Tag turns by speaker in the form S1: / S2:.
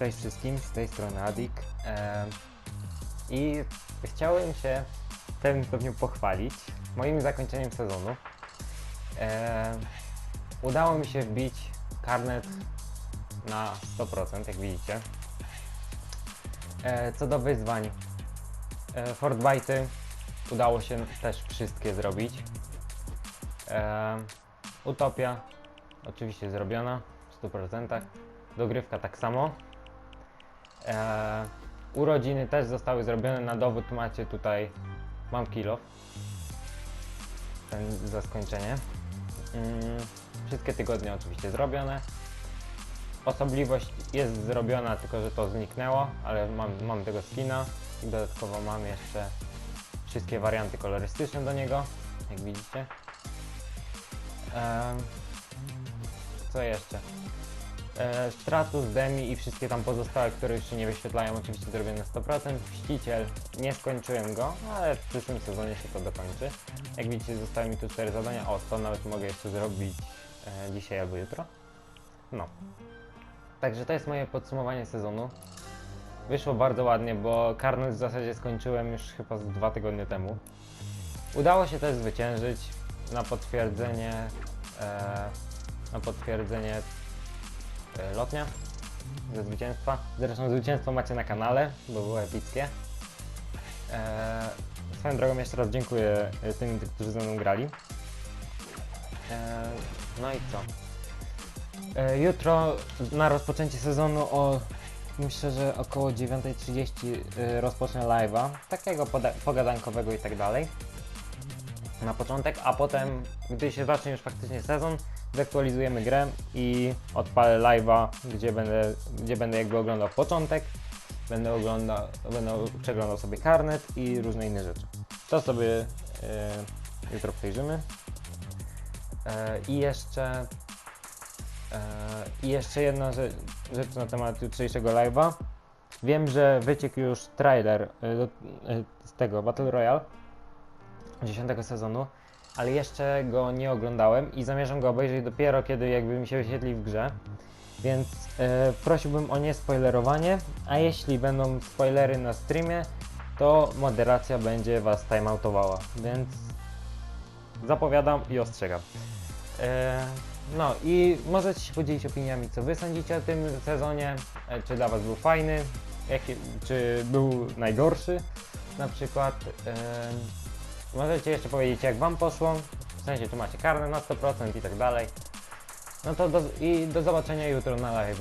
S1: Cześć wszystkim, z tej strony Adik. I chciałem się w tym stopniu pochwalić moim zakończeniem sezonu. Udało mi się wbić karnet na 100%, jak widzicie. E, co do wyzwań, e, Fortbyty udało się też wszystkie zrobić. Utopia oczywiście zrobiona w 100%. Dogrywka tak samo. E, urodziny też zostały zrobione. Na dowód macie tutaj, mam kilo. Ten za skończenie. Mm, wszystkie tygodnie oczywiście zrobione. Osobliwość jest zrobiona, tylko że to zniknęło, ale mam, mam tego skina. Dodatkowo mam jeszcze wszystkie warianty kolorystyczne do niego, jak widzicie. Em, co jeszcze? E, Stratus, Demi i wszystkie tam pozostałe, które już się nie wyświetlają, oczywiście zrobię na 100%. Mściciel, nie skończyłem go, ale w przyszłym sezonie się to dokończy. Jak widzicie, zostały mi tu 4 zadania. O, to nawet mogę jeszcze zrobić e, dzisiaj albo jutro. No. Także to jest moje podsumowanie sezonu. Wyszło bardzo ładnie, bo karnet w zasadzie skończyłem już chyba z dwa tygodnie temu. Udało się też zwyciężyć na potwierdzenie e, na potwierdzenie lotnia ze zwycięstwa. Zresztą zwycięstwo macie na kanale, bo było epickie. E, swoją drogą jeszcze raz dziękuję e, tym, którzy ze mną grali. E, no i co? E, jutro na rozpoczęcie sezonu o myślę, że około 9.30 e, rozpocznę live'a, takiego pogadankowego i tak dalej na początek, a potem, gdy się zacznie już faktycznie sezon, zaktualizujemy grę i odpalę live'a, gdzie będę, gdzie będę jakby oglądał początek, będę oglądał, będę przeglądał sobie karnet i różne inne rzeczy. To sobie e, jutro przejrzymy. E, I jeszcze e, i jeszcze jedna rzecz, na temat jutrzejszego live'a. Wiem, że wyciekł już trailer z tego Battle Royale 10 sezonu, ale jeszcze go nie oglądałem i zamierzam go obejrzeć dopiero kiedy jakby mi się wyświetli w grze. Więc e, prosiłbym o niespoilerowanie, a jeśli będą spoilery na streamie, to moderacja będzie was timeoutowała, więc zapowiadam i ostrzegam. E, no i możecie się podzielić opiniami, co wy sądzicie o tym sezonie, e, czy dla was był fajny, czy był najgorszy na przykład. E, Możecie jeszcze powiedzieć jak wam poszło, w sensie czy macie karne na 100% i tak dalej. No to do, i do zobaczenia jutro na live.